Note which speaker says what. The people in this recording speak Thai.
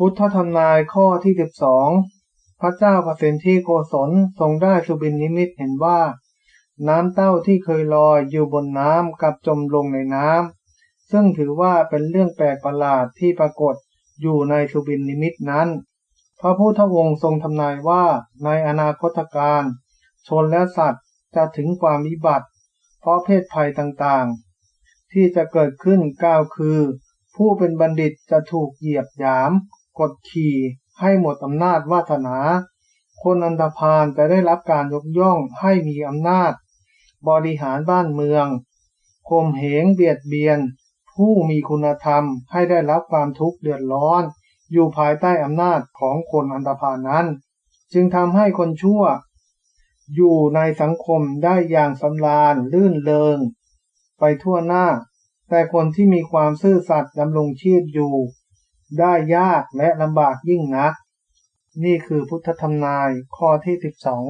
Speaker 1: พุทธธรรมนายข้อที่สิบสองพระเจ้าประสิทธิโกศลทรงได้สุบินนิมิตเห็นว่า น้ำเต้าที่เคยลอยอยู่บนน้ำกับจมลงในน้ำซึ่งถือว่าเป็นเรื่องแปลกประหลาดที่ปรากฏอยู่ในสุบินนิมิตนั้น พระพุทธองค์ทรงทำนายว่าในอนาคตการชนและสัตว์จะถึงความวิบัติ เพราะเพศภัยต่างๆ ที่จะเกิดขึ้นก้าวคือ ผู้เป็นบัณฑิตจะถูกเหยียบหยาม กดขี่ให้หมดอำนาจวาสนา คนอันธพาลจะได้รับการยกย่องให้มีอำนาจ บริหารบ้านเมืองข่มเหงเบียดเบียน ผู้มีคุณธรรมให้ได้รับความทุกข์เดือดร้อน อยู่ภายใต้อำนาจของคนอันธพาลนั้น จึงทำให้คนชั่ว อยู่ในสังคมได้อย่างสำราญลื่นเริงไปทั่วหน้า แต่คนที่มีความซื่อสัตย์ดำรงชีพอยู่ ได้ยากและลำบากยิ่งนัก นี่คือพุทธธรรมนายข้อที่สิบสอง